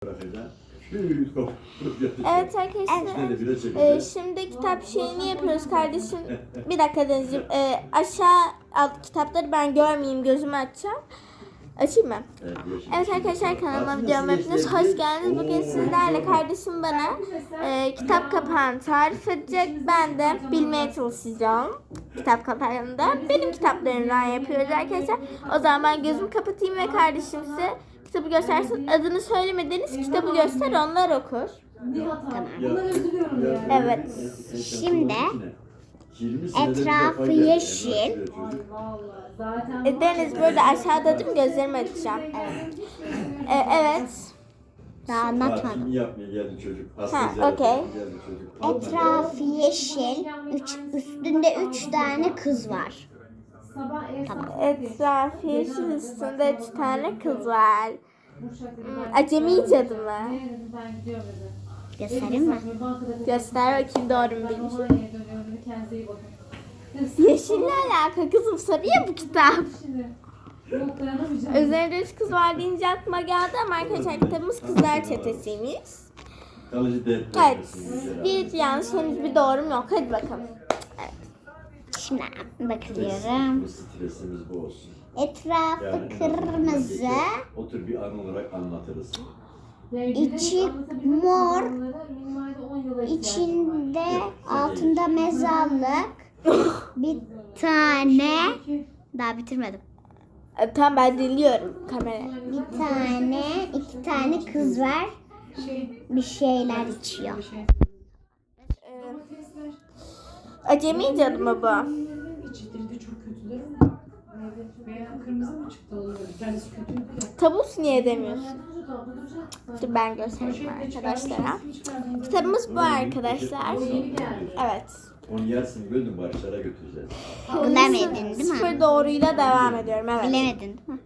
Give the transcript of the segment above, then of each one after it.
Evet arkadaşlar. Ee, şimdi kitap şeyini yapıyoruz kardeşim. Bir dakika Denizciğim. Ee, aşağı alt kitapları ben görmeyeyim gözümü açacağım. Açayım mı? Evet. Evet arkadaşlar kanalıma videoma hepiniz işte hoş geldiniz. Bugün sizlerle kardeşim bana e, kitap kapağını tarif edecek. Ben de bilmeye çalışacağım. Kitap kapağında. Benim kitaplarımdan yapıyoruz arkadaşlar. O zaman ben gözümü kapatayım ve kardeşim size kitabı göstersin. Adını söylemediniz kitabı göster onlar okur. Tamam. Evet. Şimdi etrafı yeşil. E, Zaten Deniz burada aşağıda değil mi? Gözlerimi açacağım. E, evet. daha anlatmadım. Kimi yapmaya geldi çocuk? Ha, ziyaretine okey. geldi çocuk. Etrafı yeşil. Üç, üstünde üç tane kız var. Etrafı yeşil üstünde üç tane kız var. Hmm, acemi cadı mı? Ben gidiyorum dedi. Göstereyim mi? Göster bakayım doğru mu bilmiş. Yeşille alaka kızım sarı ya bu kitap. Üzerinde üç kız var deyince aklıma geldi ama arkadaşlar kitabımız Kızlar Çetesi'ymiş. Kalıcı Evet. bize. Bir yanlış henüz bir doğrum yok. Hadi bakalım. Şimdi bakıyorum. Bu stresimiz bu olsun. Etrafı Yani kırmızı. gece Otur bir an olarak anlatırız. İçi mor. İçinde altında mezarlık. Bir tane. Daha bitirmedim. E, tamam ben dinliyorum kamerayı. Bir tane, iki tane kız var. Bir şeyler içiyor. Acemi cadı mı bu? İçleri de çok kötüler ama veya kırmızı mı çıktı oluyor? Kendisi kötüydü ya. Tabus niye demiyorsun? Dur ben göstereyim arkadaşlara. Kitabımız bu arkadaşlar. Evet. Onu yersin böldün barışlara götüreceğiz. Bilemedin değil mi? Sıfır doğruyla devam ediyorum. Evet. Bilemedin değil mi?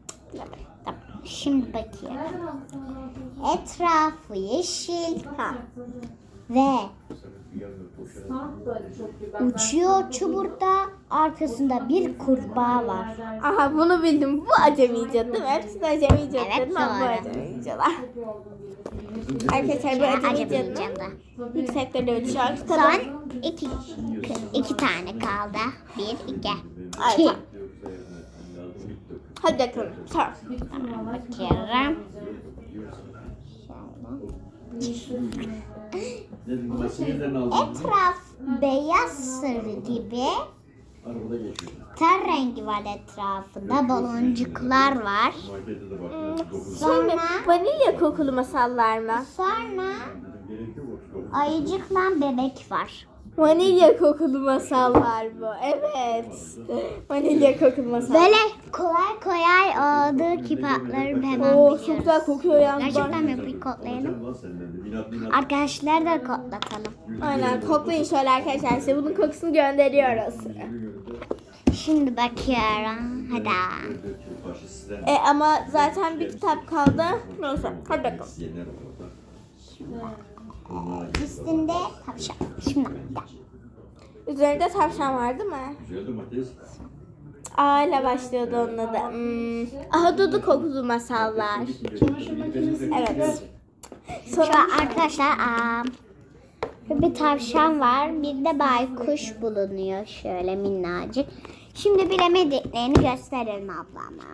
Tamam. Şimdi bakayım. Etrafı yeşil Ha. ve uçuyor çuburda arkasında bir kurbağa var. Aha bunu bildim. Bu acemi cadı değil mi? Hepsi de acemi cadı Evet, dedim ama bu doğru. acemi cadı. Arkadaşlar bu acemi Acemi cadının cadı. yükseklerde uçuyor. Son iki, iki tane kaldı. Bir, iki. İki. Hadi bakalım. Sor. Bakıyorum. Dedim. Etraf beyaz sarı gibi. Arabada geçiyor. Ter rengi var etrafında. Baloncuklar var. Markete de baktım. Dokuz. Şey? Sonra Vanilya kokulu masallar mı? sonra ayıcıkla bebek var. Vanilya kokulu masallar bu. Evet. Vanilya kokulu masallar. Böyle kolay kolay olduğu kitapları hemen Oo çok biliyoruz. güzel kokuyor yalnız. Gerçekten mi? Minat minat. Arkadaşlar da kodlatalım. Aynen koklayın şöyle arkadaşlar. Size bunun kokusunu gönderiyoruz. Şimdi bakıyorum. Hadi. E ama zaten bir kitap kaldı. Neyse hadi bakalım. Üstünde tavşan. Şimdi Üzerinde tavşan var değil mi? A ile başlıyordu onun adı. Hmm. Ahududu kokulu masallar. Evet. Sonra arkadaşlar aa, bir tavşan var. Bir de baykuş bulunuyor. Şöyle minnacık. Şimdi bilemediklerini gösterelim ablama.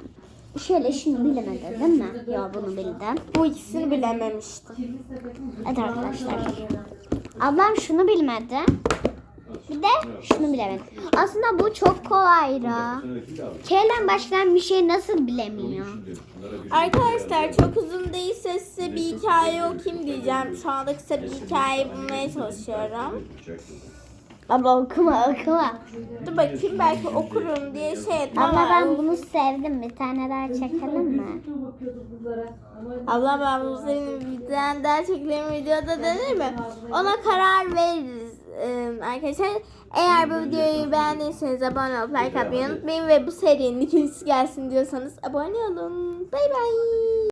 Şöyle şunu bilemedin değil mi? Yok bunu bildim. bu ikisini bilememiştim. Evet arkadaşlar. Ablam şunu bilmedi. Bir de şunu bilemedi. Aslında bu çok kolaydı. K'den başlayan bir şey nasıl bilemiyor? Arkadaşlar çok uzun değilse size bir hikaye okuyayım diyeceğim. Şu anda kısa bir hikaye bulmaya çalışıyorum. Abla okuma okuma. Dur bakayım belki okurum diye şey ettim Abla ama... ben bunu sevdim. Bir tane daha çekelim mi? Abla ben bu senin bir tane daha çekilen videoda denir mi? Ona karar veririz ee, arkadaşlar. Eğer bu videoyu beğendiyseniz abone olup like atmayı unutmayın ve bu serinin ikincisi gelsin diyorsanız abone olun. Bay bay.